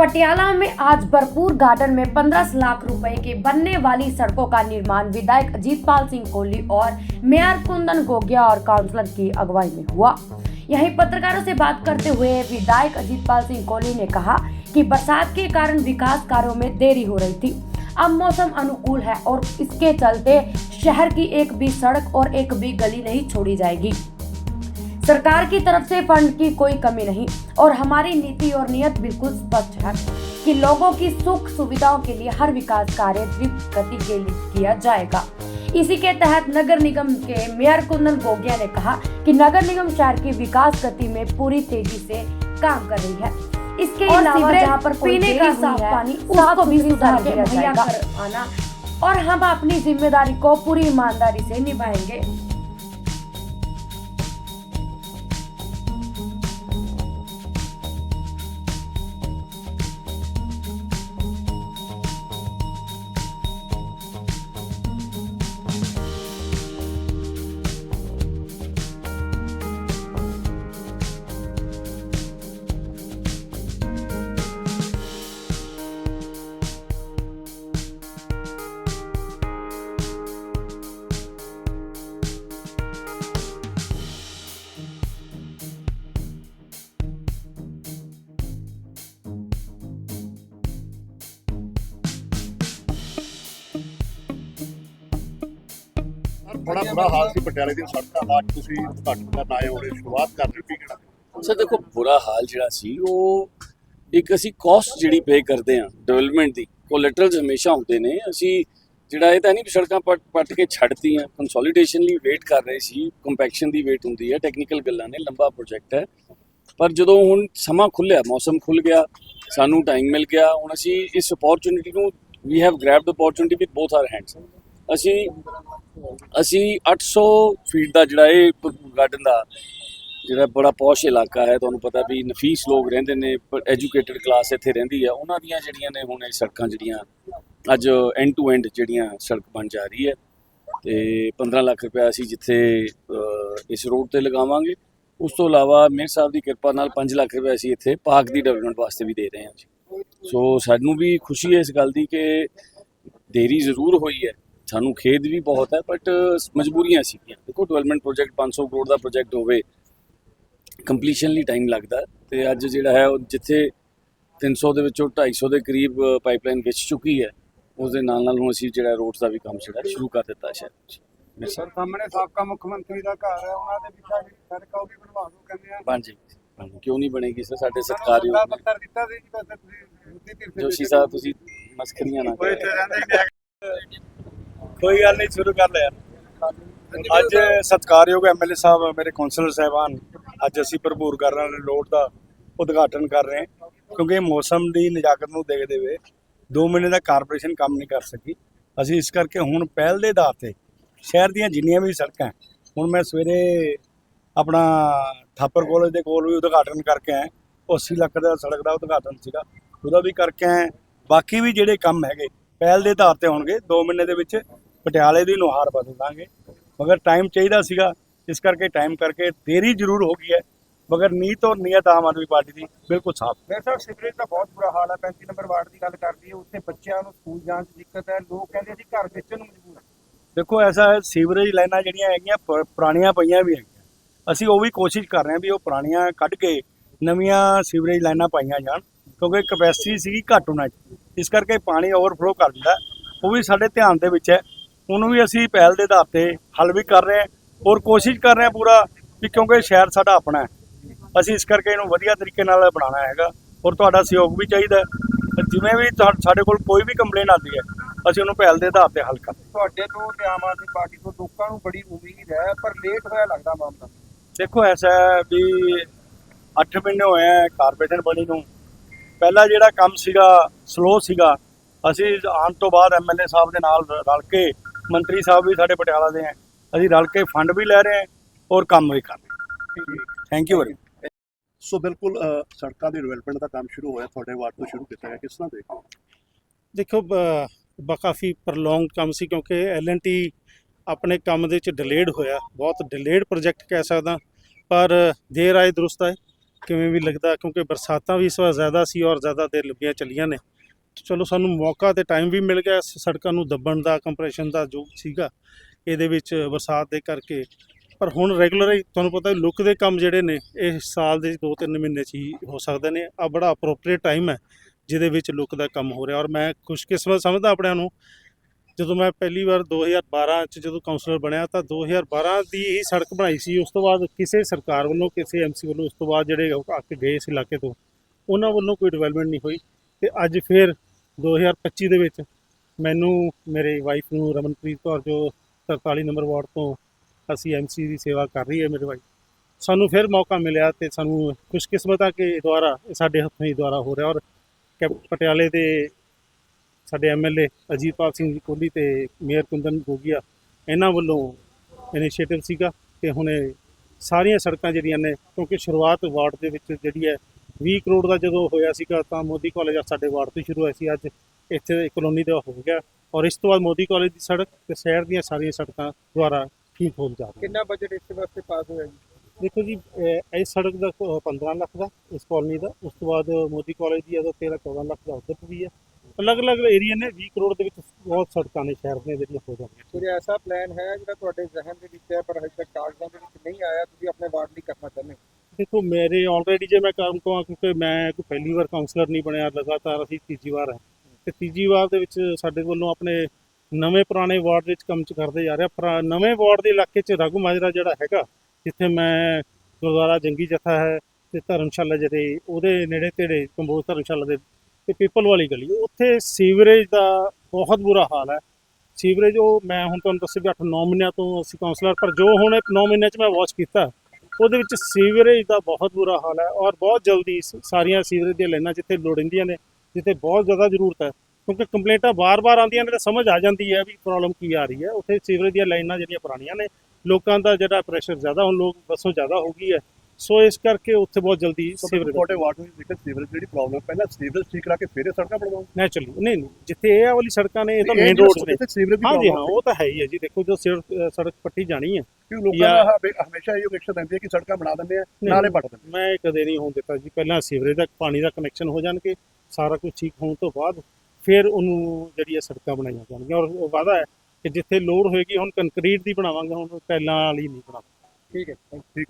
पटियाला में आज भरपूर गार्डन में 15 लाख रुपए के बनने वाली सड़कों का निर्माण। विधायक अजीतपाल सिंह कोहली और मेयर कुंदन गोगिया और काउंसलर की अगुवाई में हुआ। यहीं पत्रकारों से बात करते हुए विधायक अजीतपाल सिंह कोहली ने कहा कि बरसात के कारण विकास कार्यों में देरी हो रही थी। अब मौसम अनुकूल है और इसके चलते शहर की एक भी सड़क और एक भी गली नहीं छोड़ी जाएगी। सरकार की तरफ़ से फंड की कोई कमी नहीं और हमारी नीति और नियत बिल्कुल स्पष्ट है कि लोगों की सुख सुविधाओं के लिए हर विकास कार्य गति के लिए किया जाएगा। इसी के तहत नगर निगम के मेयर कुंदन गोगिया ने कहा कि नगर निगम शहर की विकास गति में पूरी तेज़ी से काम कर रही है। इसके अलावा जहाँ पर कोई पीने का साफ़ पानी, उसको भी सुधार किया जाएगा। आना। और हम अपनी ज़िम्मेदारी को पूरी ईमानदारी से निभाएँगे। ਬੜਾ ਬੁਰਾ ਹਾਲ ਸੀ, ਪਟਿਆਲੇ ਦੀ ਸੜਕਾਂ ਦਾ, ਤੁਸੀਂ ਉਦਘਾਟਨ ਕਰਨ ਆਏ ਹੋ ਸ਼ੁਰੂਆਤ ਕਰ ਰਹੇ ਹੋ ਸਰ, ਦੇਖੋ, ਬੁਰਾ ਹਾਲ ਜਿਹੜਾ ਸੀ, ਉਹ ਇੱਕ ਅਸੀਂ ਕਾਸਟ ਜਿਹੜੀ ਪੇ ਕਰਦੇ ਆ ਡਿਵੈਲਪਮੈਂਟ ਦੀ ਕੋਲੈਟਰਲਸ ਹਮੇਸ਼ਾ ਹੁੰਦੇ ਨੇ। ਅਸੀਂ ਜਿਹੜਾ ਇਹ ਤਾਂ ਨਹੀਂ ਸੜਕਾਂ ਪੱਟ ਪੱਟ ਕੇ ਛੱਡਤੀਆਂ ਕੰਸੋਲੀਡੇਸ਼ਨ ਲਈ ਵੇਟ ਕਰ ਰਹੇ ਸੀ ਕੰਪੈਕਸ਼ਨ ਦੀ ਵੇਟ ਹੁੰਦੀ ਹੈ ਟੈਕਨੀਕਲ ਗੱਲਾਂ ਨੇ, ਲੰਬਾ ਪ੍ਰੋਜੈਕਟ ਹੈ। ਪਰ ਜਦੋਂ ਹੁਣ ਸਮਾਂ ਖੁੱਲਿਆ, ਮੌਸਮ ਖੁੱਲ ਗਿਆ, ਸਾਨੂੰ ਟਾਈਮ ਮਿਲ ਗਿਆ, ਹੁਣ ਅਸੀਂ ਇਸ ਅਪੋਰਚੁਨਿਟੀ ਨੂੰ ਵੀ have grabbed opportunity with both our hands ਅਸੀਂ ਅਸੀਂ 800 ਫੀਟ ਦਾ ਜਿਹੜਾ ਇਹ ਗਾਰਡਨ ਦਾ ਜਿਹੜਾ ਬੜਾ ਪੌਸ਼ ਇਲਾਕਾ ਹੈ, ਤੁਹਾਨੂੰ ਪਤਾ ਵੀ ਨਫੀਸ ਲੋਕ ਰਹਿੰਦੇ ਨੇ ਐਜੂਕੇਟਿਡ ਕਲਾਸ ਇੱਥੇ ਰਹਿੰਦੀ ਹੈ। ਉਹਨਾਂ ਦੀਆਂ ਜਿਹੜੀਆਂ ਨੇ ਹੁਣ ਇਹ ਸੜਕਾਂ ਜਿਹੜੀਆਂ ਅੱਜ ਐਂਡ ਟੂ ਐਂਡ ਜਿਹੜੀਆਂ ਸੜਕ ਬਣ ਜਾ ਰਹੀ ਹੈ ਤੇ 15 ਲੱਖ ਰੁਪਏ ਅਸੀਂ ਜਿੱਥੇ ਇਸ ਰੋਡ ਤੇ ਲਗਾਵਾਂਗੇ। ਉਸ ਤੋਂ ਇਲਾਵਾ ਮੇਰ ਸਾਹਿਬ ਦੀ ਕਿਰਪਾ ਨਾਲ 5 ਲੱਖ ਰੁਪਏ ਅਸੀਂ ਇੱਥੇ ਪਾਰਕ ਦੀ ਡਿਵੈਲਪਮੈਂਟ ਵਾਸਤੇ ਵੀ ਦੇ ਰਹੇ ਹਾਂ ਜੀ। ਸੋ ਸਾਨੂੰ ਵੀ ਖੁਸ਼ੀ ਹੈ ਇਸ ਗੱਲ ਦੀ ਕਿ ਦੇਰੀ ਜ਼ਰੂਰ ਹੋਈ ਹੈ। ਸਾਨੂੰ ਖੇਦ ਵੀ ਬਹੁਤ ਹੈ ਬਟ ਮਜਬੂਰੀਆਂ ਸੀਗੀਆਂ। ਦੇਖੋ ਡਿਵੈਲਪਮੈਂਟ ਪ੍ਰੋਜੈਕਟ 500 ਕਰੋੜ ਦਾ ਪ੍ਰੋਜੈਕਟ ਹੋਵੇ ਕੰਪਲੀਸ਼ਨ ਲਈ ਟਾਈਮ ਲੱਗਦਾ ਤੇ ਅੱਜ ਜਿਹੜਾ ਹੈ ਉਹ ਜਿੱਥੇ 300 ਦੇ ਵਿੱਚੋਂ 250 ਦੇ ਕਰੀਬ ਪਾਈਪਲਾਈਨ ਵਿਛ ਚੁੱਕੀ ਹੈ ਉਸ ਦੇ ਨਾਲ ਨਾਲ ਹੁਣ ਅਸੀਂ ਜਿਹੜਾ ਰੋਡਸ ਦਾ ਵੀ ਕੰਮ ਜਿਹੜਾ ਸ਼ੁਰੂ ਕਰ ਦਿੱਤਾ ਸ਼ਾਇਦ। ਮੇਰੇ ਸਰ ਸਾਹਮਣੇ ਸਾਬਕਾ ਮੁੱਖ ਮੰਤਰੀ ਦਾ ਘਰ ਹੈ ਉਹਨਾਂ ਦੇ ਪਿੱਛੇ ਜਿਹੜੀ ਸੜਕ ਆ ਉਹ ਵੀ ਬਣਵਾ ਦਿਓ ਕਹਿੰਦੇ ਆ। ਹਾਂਜੀ ਕਿਉਂ ਨਹੀਂ ਬਣੇਗੀ ਸਰ? ਸਾਡੇ ਸਤਿਕਾਰਯੋਗ ਦਾ ਨੇ। ਪੱਤਰ ਦਿੱਤਾ ਸੀ ਜੀ ਵੈਸੇ ਤੁਸੀਂ ਦੇ ਜੋਸ਼ੀ ਵਿੱਚ ਸਾਹਿਬ ਤੁਸੀਂ ਮਸਕਰੀਆਂ ਨਾ ਕਰੋ ਕੋਈ ਗੱਲ ਨਹੀਂ, ਸ਼ੁਰੂ ਕਰ ਲਿਆ। ਅੱਜ ਸਤਿਕਾਰਯੋਗ ਐਮਐਲਏ ਸਾਹਿਬ, ਮੇਰੇ ਕੌਂਸਲਰ ਸਾਹਿਬਾਨ, ਅੱਜ ਅਸੀਂ ਭਰਪੂਰ ਕਰ ਰਹੇ ਲੋਡ ਦਾ ਉਦਘਾਟਨ ਕਰ ਰਹੇ ਹਾਂ, ਕਿਉਂਕਿ ਮੌਸਮ ਦੀ ਨਜ਼ਾਕਤ ਨੂੰ ਦੇਖਦੇ ਹੋਏ 2 ਮਹੀਨੇ ਦਾ ਕਾਰਪੋਰੇਸ਼ਨ ਕੰਮ ਨਹੀਂ ਕਰ ਸਕੀ। ਅਸੀਂ ਇਸ ਕਰਕੇ ਹੁਣ ਪਹਿਲ ਦੇ ਆਧਾਰ ਤੇ ਸ਼ਹਿਰ ਦੀਆਂ ਜਿੰਨੀਆਂ ਵੀ ਸੜਕਾਂ ਹੁਣ ਮੈਂ ਸਵੇਰੇ ਆਪਣਾ ਥਾਪਰ ਕਾਲਜ ਦੇ ਕੋਲ ਵੀ ਉਦਘਾਟਨ ਕਰਕੇ ਆਇਆ। ਉਹ 80 ਲੱਖ ਦਾ ਸੜਕ ਦਾ ਉਦਘਾਟਨ ਸੀਗਾ, ਉਹਦਾ ਵੀ ਕਰਕੇ ਆਏ ਬਾਕੀ ਵੀ ਜਿਹੜੇ ਕੰਮ ਹੈਗੇ, ਪਹਿਲ ਦੇ ਆਧਾਰ ਤੇ ਹੋਣਗੇ 2 ਮਹੀਨੇ ਦੇ ਵਿੱਚ ਪਟਿਆਲੇ ਦੀ ਨੁਹਾਰ ਬਦਲ ਦਾਂਗੇ ਮਗਰ ਟਾਈਮ ਚਾਹੀਦਾ ਸੀਗਾ। ਇਸ ਕਰਕੇ ਟਾਈਮ ਕਰਕੇ ਦੇਰੀ ਜ਼ਰੂਰ ਹੋ ਗਈ ਹੈ। ਮਗਰ ਨੀਤ ਔਰ ਨੀਅਤ ਆਮ ਆਦਮੀ ਪਾਰਟੀ ਦੀ ਬਿਲਕੁਲ ਸਾਫ਼। ਮੇਰੇ ਸਾਹਿਬ ਸੀਵਰੇਜ ਦਾ ਬਹੁਤ ਬੁਰਾ ਹਾਲ ਹੈ। 35 ਨੰਬਰ ਵਾਰਡ ਦੀ ਗੱਲ ਕਰਦੀ ਹੈ ਉੱਥੇ ਬੱਚਿਆਂ ਨੂੰ ਸਕੂਲ ਜਾਣ 'ਚ ਦਿੱਕਤ ਹੈ। ਲੋਕ ਕਹਿੰਦੇ ਅਸੀਂ ਘਰ ਵੇਚਣ ਨੂੰ ਮਜਬੂਰ ਦੇਖੋ ਐਸਾ ਸੀਵਰੇਜ ਲਾਈਨਾਂ ਜਿਹੜੀਆਂ ਹੈਗੀਆਂ ਪੁਰਾਣੀਆਂ ਪਈਆਂ ਵੀ ਹੈਗੀਆਂ। ਅਸੀਂ ਉਹ ਵੀ ਕੋਸ਼ਿਸ਼ ਕਰ ਰਹੇ ਹਾਂ ਵੀ ਉਹ ਪੁਰਾਣੀਆਂ ਕੱਢ ਕੇ ਨਵੀਆਂ ਸੀਵਰੇਜ ਲਾਈਨਾਂ ਪਾਈਆਂ ਜਾਣ ਕਿਉਂਕਿ ਕਪੈਸਿਟੀ ਸੀਗੀ ਘੱਟ 'ਚ ਇਸ ਕਰਕੇ ਪਾਣੀ ਓਵਰਫਲੋ ਕਰ ਦਿੰਦਾ। ਉਹ ਵੀ ਸਾਡੇ ਧਿਆਨ ਦੇ ਵਿੱਚ ਹੈ। ਉਹਨੂੰ ਵੀ ਅਸੀਂ ਪਹਿਲ ਦੇ ਆਧਾਰ ਤੇ ਹੱਲ ਵੀ ਕਰ ਰਹੇ ਹਾਂ ਔਰ ਕੋਸ਼ਿਸ਼ ਕਰ ਰਹੇ ਹਾਂ ਪੂਰਾ ਵੀ ਕਿਉਂਕਿ ਸ਼ਹਿਰ ਸਾਡਾ ਆਪਣਾ ਹੈ। ਅਸੀਂ ਇਸ ਕਰਕੇ ਇਹਨੂੰ ਵਧੀਆ ਤਰੀਕੇ ਨਾਲ ਬਣਾਉਣਾ ਹੈਗਾ ਔਰ ਤੁਹਾਡਾ ਸਹਿਯੋਗ ਵੀ ਚਾਹੀਦਾ ਜਿਵੇਂ ਵੀ ਸਾਡੇ ਕੋਲ ਕੋਈ ਵੀ ਕੰਪਲੇਨ ਆਉਂਦੀ ਹੈ ਅਸੀਂ ਉਹਨੂੰ ਪਹਿਲ ਦੇ ਆਧਾਰ ਤੇ ਹੱਲ ਕਰਦੇ ਹਾਂ। ਤੁਹਾਡੇ ਤੋਂ ਤੇ ਆਮ ਆਦਮੀ ਪਾਰਟੀ ਤੋਂ ਲੋਕਾਂ ਨੂੰ ਬੜੀ ਉਮੀਦ ਹੈ ਪਰ ਲੇਟ ਹੋਇਆ ਲੱਗਦਾ ਮਾਮਲਾ। ਦੇਖੋ ਐਸਾ ਵੀ 8 ਮਹੀਨੇ ਹੋਏ ਆ ਕਾਰਪੋਰੇਸ਼ਨ ਬਣੀ ਨੂੰ। ਪਹਿਲਾ ਜਿਹੜਾ ਕੰਮ ਸੀਗਾ ਸਲੋ ਸੀਗਾ ਅਸੀਂ ਆਉਣ ਤੋਂ ਬਾਅਦ ਐਮਐਲਏ ਸਾਹਿਬ ਦੇ ਨਾਲ ਰਲ ਕੇ ਮੰਤਰੀ ਸਾਹਿਬ ਵੀ ਸਾਡੇ ਪਟਿਆਲਾ ਦੇ ਆ ਅਸੀਂ ਰਲ ਕੇ ਫੰਡ ਵੀ ਲੈ ਰਹੇ ਹਾਂ ਔਰ ਕੰਮ ਵੀ ਕਰ ਰਹੇ ਥੈਂਕ ਯੂ ਵੈਰੀ ਸੋ ਬਿਲਕੁਲ ਸੜਕਾਂ ਦੀ ਡਿਵੈਲਪਮੈਂਟ ਦਾ ਕੰਮ ਸ਼ੁਰੂ ਹੋਇਆ ਤੁਹਾਡੇ ਵਾਰਡ ਤੋਂ ਸ਼ੁਰੂ ਕੀਤਾ ਗਿਆ ਕਿਸ ਤਰ੍ਹਾਂ ਦੇਖੋ ਬ ਕਾਫੀ ਪ੍ਰੋਲੋਂਗ ਕੰਮ ਸੀ ਕਿਉਂਕਿ ਐਲਐਨਟੀ ਆਪਣੇ ਕੰਮ ਦੇ ਵਿੱਚ ਡਿਲੇਡ ਹੋਇਆ। ਬਹੁਤ ਡਿਲੇਡ ਪ੍ਰੋਜੈਕਟ ਕਹਿ ਸਕਦਾ ਪਰ ਦੇਰ ਆਏ ਦਰੁਸਤ ਆਏ। ਕਿਵੇਂ ਵੀ ਲੱਗਦਾ ਕਿਉਂਕਿ ਬਰਸਾਤਾਂ ਵੀ ਇਸ ਵਾਰ ਜ਼ਿਆਦਾ ਸੀ ਔਰ ਜ਼ਿਆਦਾ ਦੇਰ ਲੰਬੀਆਂ ਚੱਲੀਆਂ ਨੇ। ਚਲੋ ਸਾਨੂੰ ਮੌਕਾ ਤੇ ਟਾਈਮ ਵੀ ਮਿਲ ਗਿਆ ਸੜਕਾਂ ਨੂੰ ਦੱਬਣ ਦਾ ਕੰਪਰੈਸ਼ਨ ਦਾ ਜੋ ਸੀਗਾ, ਇਹਦੇ ਵਿੱਚ ਬਰਸਾਤ ਦੇ ਕਰਕੇ। ਪਰ ਹੁਣ ਰੈਗੂਲਰ ਤੁਹਾਨੂੰ ਪਤਾ ਲੁੱਕ ਦੇ ਕੰਮ ਜਿਹੜੇ ਨੇ, ਇਹ ਸਾਲ ਦੇ 2-3 ਮਹੀਨੇ 'ਚ ਹੀ ਹੋ ਸਕਦੇ ਨੇ। ਆ ਬੜਾ ਅਪਰੋਪਰੀਏਟ ਟਾਈਮ ਹੈ, ਜਿਹਦੇ ਵਿੱਚ ਲੁੱਕ ਦਾ ਕੰਮ ਹੋ ਰਿਹਾ। ਔਰ ਮੈਂ ਖੁਸ਼ਕਿਸਮਤ ਸਮਝਦਾ ਆਪਣਿਆਂ ਨੂੰ, ਜਦੋਂ ਮੈਂ ਪਹਿਲੀ ਵਾਰ 2012 ਚ ਜਦੋਂ ਕਾਉਂਸਲਰ ਬਣਿਆ ਤਾਂ 2012 ਦੀ ਹੀ ਸੜਕ ਬਣਾਈ ਸੀ। ਉਸ ਤੋਂ ਬਾਅਦ ਕਿਸੇ ਸਰਕਾਰ ਵੱਲੋਂ, ਕਿਸੇ ਐਮਸੀ ਵੱਲੋਂ, ਉਸ ਤੋਂ ਬਾਅਦ ਜਿਹੜੇ ਆ ਕੇ ਗਏ ਇਸ ਇਲਾਕੇ ਤੋਂ, ਉਹਨਾਂ ਵੱਲੋਂ ਕੋਈ ਡਿਵੈਲਪਮੈਂਟ ਨਹੀਂ ਹੋਈ। ਤੇ ਅੱਜ ਫਿਰ 2025 ਦੇ ਵਿੱਚ ਮੈਨੂੰ, ਮੇਰੇ ਵਾਈਫ ਨੂੰ ਰਮਨਪ੍ਰੀਤ ਕੌਰ ਜੋ 43 ਨੰਬਰ ਵਾਰਡ ਤੋਂ ਅਸੀਂ ਐਮਸੀ ਦੀ ਸੇਵਾ ਕਰ ਰਹੀ ਹੈ ਮੇਰੇ ਵਾਈਫ ਸਾਨੂੰ ਫਿਰ ਮੌਕਾ ਮਿਲਿਆ ਤੇ ਸਾਨੂੰ ਖੁਸ਼ਕਿਸਮਤ ਆ ਕਿ ਦੁਆਰਾ, ਇਹ ਸਾਡੇ ਹੱਥੋਂ ਹੀ ਦੁਆਰਾ ਹੋ ਰਿਹਾ ਔਰ ਕੈਪ- ਪਟਿਆਲੇ ਦੇ ਸਾਡੇ ਐਮਐਲਏ ਅਜੀਤਪਾਲ ਸਿੰਘ ਜੀ ਕੋਹਲੀ ਤੇ ਮੇਅਰ ਕੁੰਦਨ ਗੋਗੀਆ, ਇਹਨਾਂ ਵੱਲੋਂ ਇਨੀਸ਼ੀਏਟਿਵ ਸੀਗਾ ਤੇ ਹੁਣ ਇਹ ਸਾਰੀਆਂ ਸੜਕਾਂ ਜਿਹੜੀਆਂ ਨੇ, ਕਿਉਂਕਿ ਸ਼ੁਰੂਆਤ ਵਾਰਡ ਦੇ ਵਿੱਚ ਜਿਹੜੀ ਹੈ 20 ਕਰੋੜ ਦਾ ਜਦੋਂ ਹੋਇਆ ਸੀਗਾ ਤਾਂ ਮੋਦੀ ਕਾਲਜ ਸਾਡੇ ਵਾਰਡ ਤੋਂ ਸ਼ੁਰੂ ਹੋਇਆ ਸੀ ਅੱਜ ਇੱਥੇ ਕਲੋਨੀ ਦਾ ਹੋ ਗਿਆ ਔਰ ਇਸ ਤੋਂ ਬਾਅਦ ਮੋਦੀ ਕਾਲਜ ਦੀ ਸੜਕ ਤੇ ਸ਼ਹਿਰ ਦੀਆਂ ਸਾਰੀਆਂ ਸੜਕਾਂ ਦੁਆਰਾ ਠੀਕ ਹੋ ਜਾ ਰਹੀਆਂ। ਕਿੰਨਾ ਬਜਟ ਇਸ ਵਾਸਤੇ ਪਾਸ ਹੋਇਆ ਜੀ? ਦੇਖੋ ਜੀ ਇਸ ਸੜਕ ਦਾ ਕੋ- 15 ਲੱਖ ਦਾ ਇਸ ਕਾਲਨੀ ਦਾ। ਉਸ ਤੋਂ ਬਾਅਦ ਮੋਦੀ ਕਾਲਜ ਦੀ ਇਹਦਾ 13 14 ਲੱਖ ਦਾ ਉੱਧਰ ਵੀ ਹੈ। ਅਲੱਗ-ਅਲੱਗ ਏਰੀਆ ਨੇ 20 ਕਰੋੜ ਦੇ ਵਿੱਚ ਬਹੁਤ ਸੜਕਾਂ ਨੇ ਸ਼ਹਿਰ ਦੀਆਂ ਜਿਹੜੀਆਂ ਹੋ ਜਾਣਗੀਆਂ ਕੋਈ ਐਸਾ ਪਲਾਨ ਹੈ ਜਿਹੜਾ ਤੁਹਾਡੇ ਜ਼ਹਿਨ ਦੇ ਵਿੱਚ ਹੈ ਪਰ ਹਜੇ ਤੱਕ ਕਾਗਜ਼ਾਂ ਦੇ ਵਿੱਚ ਨਹੀਂ ਆਇਆ ਤੁਸੀਂ ਆਪਣੇ ਵਾਰਡ ਲਈ ਕਰਨਾ ਚਾਹੁੰਦੇ ਹੋ? ਦੇਖੋ ਮੇਰੇ ਆਲਰੇਡੀ ਜੇ ਮੈਂ ਕੰਮ ਕਹਾਂ ਕਿਉਂਕਿ ਮੈਂ ਕੋਈ ਪਹਿਲੀ ਵਾਰ ਕਾਉਂਸਲਰ ਨਹੀਂ ਬਣਿਆ, ਲਗਾਤਾਰ ਅਸੀਂ ਤੀਜੀ ਵਾਰ ਹੈ। ਤੇ ਤੀਜੀ ਵਾਰ ਦੇ ਵਿੱਚ ਸਾਡੇ ਵੱਲੋਂ ਆਪਣੇ ਨਵੇਂ ਪੁਰਾਣੇ ਵਾਰਡ ਵਿੱਚ ਕੰਮ ਚ ਕਰਦੇ ਜਾ ਰਿਹਾ ਪਰ, ਨਵੇਂ ਵਾਰਡ ਦੇ ਇਲਾਕੇ ਚ ਰਾਗੂ ਮਾਜਰਾ ਜਿਹੜਾ ਹੈਗਾ, ਜਿੱਥੇ ਮੈਂ ਗੁਰਦੁਆਰਾ ਜੰਗੀ ਜਥਾ ਹੈ ਤੇ ਧਰਮਸ਼ਾਲਾ ਜਿਹੜੇ, ਉਹਦੇ ਨੇੜੇ ਤੇੜੇ ਕੰਬੋਜ ਧਰਮਸ਼ਾਲਾ ਦੇ ਤੇ ਪੀਪਲ ਵਾਲੀ ਗਲੀ। ਉੱਥੇ ਸੀਵਰੇਜ ਦਾ ਬਹੁਤ ਬੁਰਾ ਹਾਲ ਹੈ। ਸੀਵਰੇਜ ਉਹ, ਮੈਂ ਹੁਣ ਤੁਹਾਨੂੰ ਦੱਸਿਆ ਵੀ 8-9 ਮਹੀਨਿਆਂ ਤੋਂ ਅਸੀਂ ਕਾਉਂਸਲਰ ਪਰ ਜੋ ਹੁਣ 9 ਮਹੀਨਿਆਂ ਚ ਮੈਂ ਵਾਚ ਕੀਤਾ ਉਹਦੇ ਵਿੱਚ ਸੀਵਰੇਜ ਦਾ ਬਹੁਤ ਬੁਰਾ ਹਾਲ ਹੈ ਔਰ ਬਹੁਤ ਜਲਦੀ ਸਾਰੀਆਂ ਸੀਵਰੇਜ ਦੀਆਂ ਲਾਈਨਾਂ ਜਿੱਥੇ ਲੋੜੀਂਦੀਆਂ ਨੇ, ਜਿੱਥੇ ਬਹੁਤ ਜ਼ਿਆਦਾ ਜ਼ਰੂਰਤ ਹੈ, ਕਿਉਂਕਿ ਕੰਪਲੇਂਟਾਂ ਬਾਰ-ਬਾਰ ਆਉਂਦੀਆਂ ਨੇ ਤਾਂ ਸਮਝ ਆ ਜਾਂਦੀ ਹੈ ਵੀ ਪ੍ਰੋਬਲਮ ਕੀ ਆ ਰਹੀ ਹੈ। ਉੱਥੇ ਸੀਵਰੇਜ ਦੀਆਂ ਲਾਈਨਾਂ ਜਿਹੜੀਆਂ ਪੁਰਾਣੀਆਂ ਨੇ, ਲੋਕਾਂ ਦਾ ਜਿਹੜਾ ਪ੍ਰੈਸ਼ਰ ਜ਼ਿਆਦਾ ਹੁਣ ਲੋਕ, ਬੱਸੋਂ ਜ਼ਿਆਦਾ ਹੋ ਗਈ ਹੈ। ਸੋ ਇਸ ਕਰਕੇ ਉੱਥੇ ਬਹੁਤ ਜਲਦੀ ਸੀਵਰੇਜ ਤੁਹਾਡੇ ਵਾਰਡ ਵਿੱਚ ਦੇਖਿਆ ਸੀਵਰੇਜ ਜਿਹੜੀ ਪ੍ਰੋਬਲਮ ਪਹਿਲਾਂ ਸੀਵਰੇਜ ਠੀਕ ਕਰਾ ਕੇ ਫਿਰ ਇਹ ਸੜਕਾਂ ਬਣਵਾਓ? ਨੈਚੁਰਲੀ ਨਹੀਂ ਨਹੀਂ ਜਿੱਥੇ ਇਹ ਵਾਲੀ ਸੜਕਾਂ ਨੇ ਇਹ ਤਾਂ ਮੇਨ ਰੋਡਸ ਨੇ। ਹਾਂਜੀ ਹਾਂ ਉਹ ਤਾਂ ਹੈ ਹੀ ਹੈ ਜੀ ਦੇਖੋ ਜੋ ਸੜਕ ਪੱਟੀ ਜਾਣੀ ਹੈ ਕਿ ਲੋਕਾਂ ਦਾ ਹਮੇ- ਹਮੇਸ਼ਾ ਇਹ ਰਿਕਸ਼ਾ ਦਿੰਦੇ ਆ ਕਿ ਸੜਕਾਂ ਬਣਾ ਦਿੰਦੇ ਆ। ਨਾਲੇ ਪੱਟ ਦਿੰਦੇ ਮੈਂ ਕਦੇ ਨਹੀਂ ਹੋਣ ਦਿੱਤਾ ਜੀ ਪਹਿਲਾਂ ਸੀਵਰੇਜ ਦਾ ਪਾਣੀ ਦਾ ਕਨੈਕਸ਼ਨ ਹੋ ਜਾਣਗੇ ਸਾਰਾ ਕੁਝ ਠੀਕ ਹੋਣ ਤੋਂ ਬਾਅਦ ਫਿਰ ਉਹਨੂੰ ਜਿਹੜੀ ਇਹ ਸੜਕਾਂ ਬਣਾਈਆਂ ਜਾਣਗੀਆਂ ਔਰ ਉਹ ਵਾਅਦਾ ਹੈ ਕਿ ਜਿੱਥੇ ਲੋੜ ਹੋਏਗੀ ਹੁਣ ਕੰਕਰੀਟ ਦੀ ਬਣਾਵਾਂਗੇ ਹੁਣ ਟੈਲਾਂ ਵਾਲੀ ਨਹੀਂ ਬਣਾਵਾਂਗੇ। ਠੀਕ ਹੈ ਠੀਕ